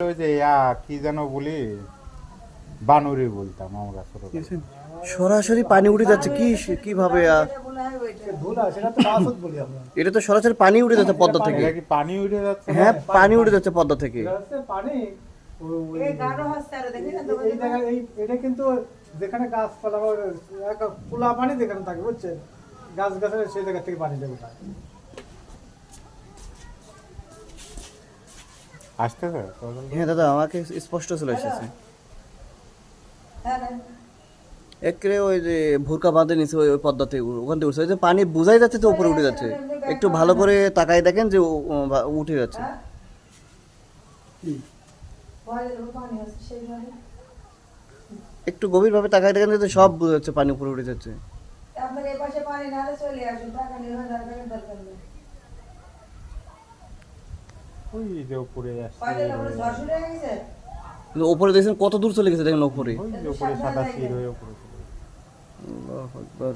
ওই যে কি যেন বলি বানুরি বলতাম আমরা সরাসরি পানি উঠে যাচ্ছে কি কীভাবে এটা তো সরাসরি পানি উঠে যাচ্ছে পদ্মা থেকে। পানি উঠে যাচ্ছে? হ্যাঁ পানি উঠে যাচ্ছে পদ্মা থেকে। এটা কিন্তু যেখানে গাছপালা খোলা পানি যেখানে থাকে বুঝছেন? গাছ গাছের সেই জায়গা থেকে পানি দেবো আসতেছে হ্যাঁ দাদা আমাকে স্পষ্ট চলে এসেছে। একরে ওই যে ভুরকা বাঁধে নিচে ওই ওই পদ্মাতে ওখান থেকে উঠছে। ওই যে পানি বুঝাই যাচ্ছে তো উপরে উঠে যাচ্ছে। একটু ভালো করে তাকাই দেখেন যে উঠে যাচ্ছে। একটু গভীর ভাবে তাকাই দেখেন যে সব বোঝা যাচ্ছে পানি উপরে উঠে যাচ্ছে। আপনার এ পাশে পানি না চলে আসুন টাকা নিয়ে দরকার নেই। ওই যে উপরে আসছে? কিন্তু উপরে দেখছেন কত দূর চলে গেছে দেখেন ওপরে। ওই যে উপরে সাদা হয়ে উপরে চলে গেছে। আল্লাহু আকবার।